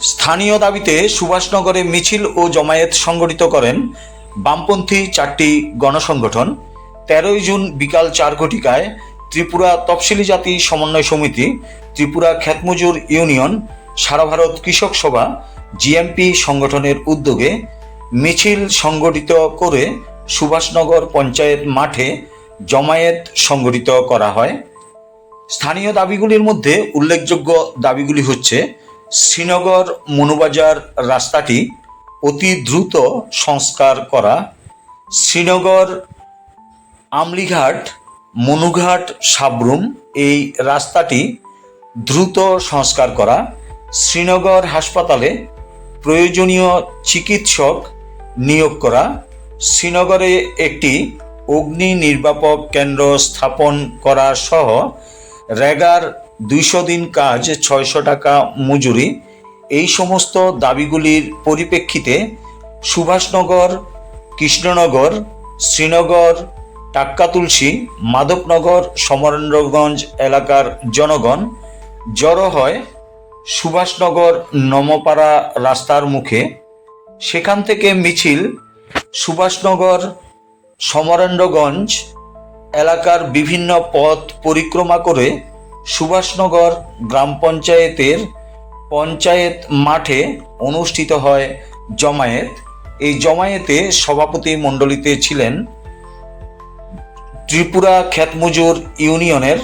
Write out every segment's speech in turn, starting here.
স্থানীয় দাবিতে সুভাষনগরে মিছিল ও জমায়েত সংগঠিত করেন বামপন্থী চারটি গণসংগঠন। তেরোই জুন বিকাল চার ঘটিকায় ত্রিপুরা তফসিলি জাতি সমন্বয় সমিতি, ত্রিপুরা খ্যাতমজুর ইউনিয়ন, সারা ভারত কৃষক সভা, জিএমপি সংগঠনের উদ্যোগে মিছিল সংগঠিত করে সুভাষনগর পঞ্চায়েত মাঠে জমায়েত সংগঠিত করা হয়। স্থানীয় দাবিগুলির মধ্যে উল্লেখযোগ্য দাবিগুলি হচ্ছে শ্রীনগর মনুবাজার রাস্তাটি অতি দ্রুত সংস্কার করা। শ্রীনগর আমলিঘাট মনুঘাট সাবরুম এই রাস্তাটি দ্রুত সংস্কার করা। শ্রীনগর হাসপাতালে প্রয়োজনীয় চিকিৎসক নিয়োগ করা। শ্রীনগরে একটি অগ্নি নির্বাপক কেন্দ্র স্থাপন করা সহ রেগার দুইশো দিন কাজ, ছয়শো টাকা মজুরি। এই সমস্ত দাবিগুলির পরিপ্রেক্ষিতে সুভাষনগর, কৃষ্ণনগর, শ্রীনগর টাক্কাতুলসী মাধবনগর, সমরেন্দ্রগঞ্জ এলাকার জনগণ জড়ো হয় সুভাষনগর নমপাড়া রাস্তার মুখে। সেখান থেকে মিছিল সুভাষনগর, সমরেন্দ্রগঞ্জ এলাকার বিভিন্ন পথ পরিক্রমা করে সুভাষনগর গ্রাম পঞ্চায়েতের পঞ্চায়েত মাঠে অনুষ্ঠিত হয় জমায়েত। এই জমায়েতে সভাপতি মণ্ডলীতে ছিলেন ত্রিপুরা খ্যাতমজুর ইউনিয়নের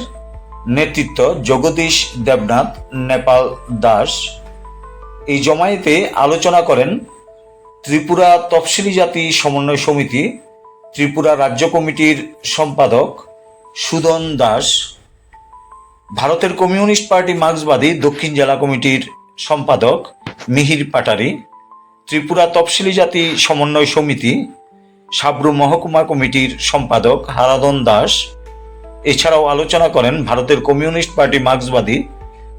নেতৃত্ব জগদীশ দেবনাথ নেপাল দাস। এই জমায়েতে আলোচনা করেন ত্রিপুরা তফসিলি জাতি সমন্বয় সমিতি, ত্রিপুরা রাজ্য কমিটির সম্পাদক সুদন দাস। ভারতের কমিউনিস্ট পার্টি মার্ক্সবাদী দক্ষিণ জেলা কমিটির সম্পাদক মিহির পাটারি, ত্রিপুরা তফসিলি জাতি সমন্বয় সমিতি, সাবরু মহকুমা কমিটির সম্পাদক হারাদন দাস। এছাড়াও আলোচনা করেন ভারতের কমিউনিস্ট পার্টি মার্ক্সবাদী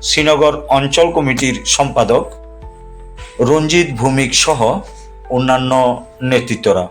শ্রীনগর অঞ্চল কমিটির সম্পাদক রঞ্জিত ভৌমিক সহ অন্যান্য নেতৃত্বরা।